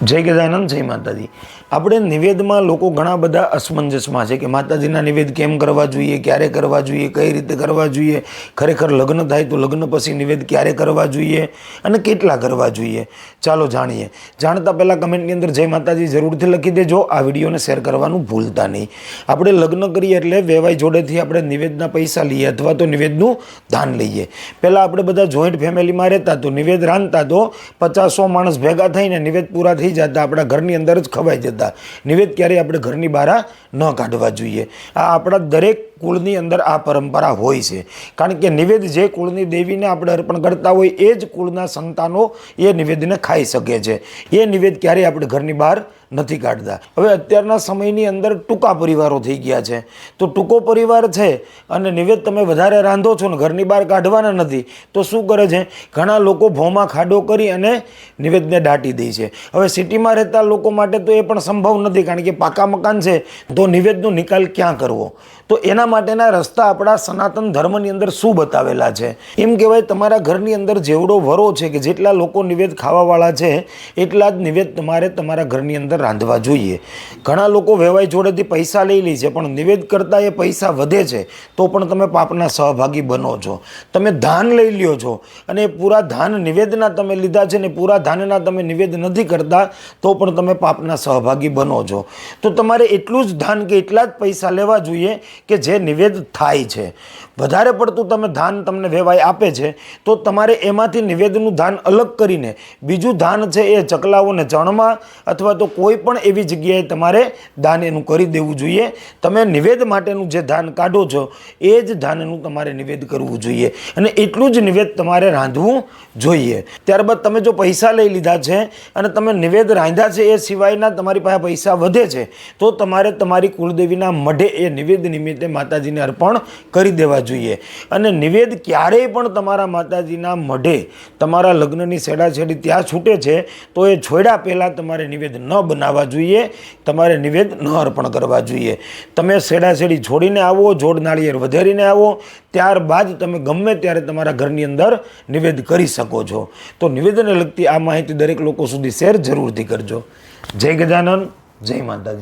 જય ગજાનંદ જય માતાજી. આપણે નિવેદમાં લોકો ઘણા બધા અસમંજસમાં છે કે માતાજીના નિવેદ કેમ કરવા જોઈએ, ક્યારે કરવા જોઈએ, કઈ રીતે કરવા જોઈએ, ખરેખર લગ્ન થાય તો લગ્ન પછી નિવેદ ક્યારે કરવા જોઈએ અને કેટલા કરવા જોઈએ. ચાલો જાણીએ. જાણતા પહેલાં કમેન્ટની અંદર જય માતાજી જરૂરથી લખી દેજો. આ વિડીયોને શેર કરવાનું ભૂલતા નહીં. આપણે લગ્ન કરીએ એટલે વેવાય જોડેથી આપણે નિવેદના પૈસા લઈએ અથવા તો નિવેદનું દાન લઈએ. પહેલાં આપણે બધા જોઈન્ટ ફેમિલીમાં રહેતા તો નિવેદ રાંધતા તો પચાસો માણસ ભેગા થઈને નિવેદ પૂરા થઈ જતા, આપણા ઘરની અંદર જ ખવાઈ જતા. નિવેદ ક્યારેય આપણે ઘરની બહાર ન કાઢવા જોઈએ. આ આપણા દરેક કુળની અંદર આ પરંપરા હોય છે. કારણ કે નિવેદ જે કુળની દેવીને આપણે અર્પણ કરતા હોય એ જ કુળના સંતાનો એ નિવેદને ખાઈ શકે છે. એ નિવેદ ક્યારેય આપણે ઘરની બહાર નથી કાઢતા. હવે અત્યારના સમયની અંદર ટૂંકા પરિવારો થઈ ગયા છે. તો ટૂંકો પરિવાર છે અને નિવેદ તમે વધારે રાંધો છો ને ઘરની બહાર કાઢવાના નથી, તો શું કરે છે? ઘણા લોકો ભોમાં ખાડો કરી અને નિવેદને દાટી દે છે. હવે સિટીમાં રહેતા લોકો માટે તો એ પણ સંભવ નથી, કારણ કે પાકા મકાન છે. તો નિવેદનો નિકાલ ક્યાં કરવો? તો એના માટેના રસ્તા આપણા સનાતન ધર્મની અંદર શું બતાવેલા છે? એમ કહેવાય તમારા ઘરની અંદર જેવડો વરો છે કે જેટલા લોકો નિવેદ ખાવાવાળા છે, એટલા જ નિવેદ તમારે તમારા ઘરની અંદર રાંધવા જોઈએ. ઘણા લોકો વેવાઈ જોડેથી પૈસા લઈ લે છે, પણ નિવેદ કરતાં એ પૈસા વધે છે, તો પણ તમે પાપના સહભાગી બનો છો. તમે ધાન લઈ લ્યો છો અને પૂરા ધાન નિવેદના તમે લીધા છે ને પૂરા ધાનના તમે નિવેદ નથી કરતા, તો પણ તમે પાપના સહભાગી બનો છો. તો તમારે એટલું જ ધાન કે એટલા જ પૈસા લેવા જોઈએ કે જે નિવેદ થાય છે. વધારે પડતું તમે ધાન તમને વેવાય આપે છે, તો તમારે એમાંથી નિવેદનું ધાન અલગ કરીને બીજું ધાન છે એ ચકલાઓને ચણમાં અથવા તો કોઈ પણ એવી જગ્યાએ તમારે દાન એનું કરી દેવું જોઈએ. તમે નિવેદ માટેનું જે ધાન કાઢો છો, એ જ ધાનનું તમારે નિવેદ કરવું જોઈએ. અને એટલું જ નિવેદ તમારે રાંધવું જોઈએ. ત્યારબાદ તમે જો પૈસા લઈ લીધા છે અને તમે નિવેદ રાંધ્યા છે એ સિવાયના તમારી પાસે પૈસા વધે છે, તો તમારે તમારી કુળદેવીના મઢે એ નિવેદ નિમિત્તે માતાજીને અર્પણ કરી દેવા જોઈએ. અને નિવેદ ક્યારેય પણ તમારા માતાજીના મઢે તમારા લગ્નની છેડાછેડી ત્યાં છૂટે છે, તો એ છોડ્યા પહેલાં તમારે નિવેદ ન બનાવવા જોઈએ, તમારે નિવેદ ન અર્પણ કરવા જોઈએ. તમે છેડાછેડી છોડીને આવો, જોડ નાળિયેર વધારીને આવો, ત્યારબાદ તમે ગમે ત્યારે તમારા ઘરની અંદર નિવેદ કરી શકો છો. તો નિવેદનને લગતી આ માહિતી દરેક લોકો સુધી શેર જરૂરથી કરજો. જય ગજાનન, જય માતાજી.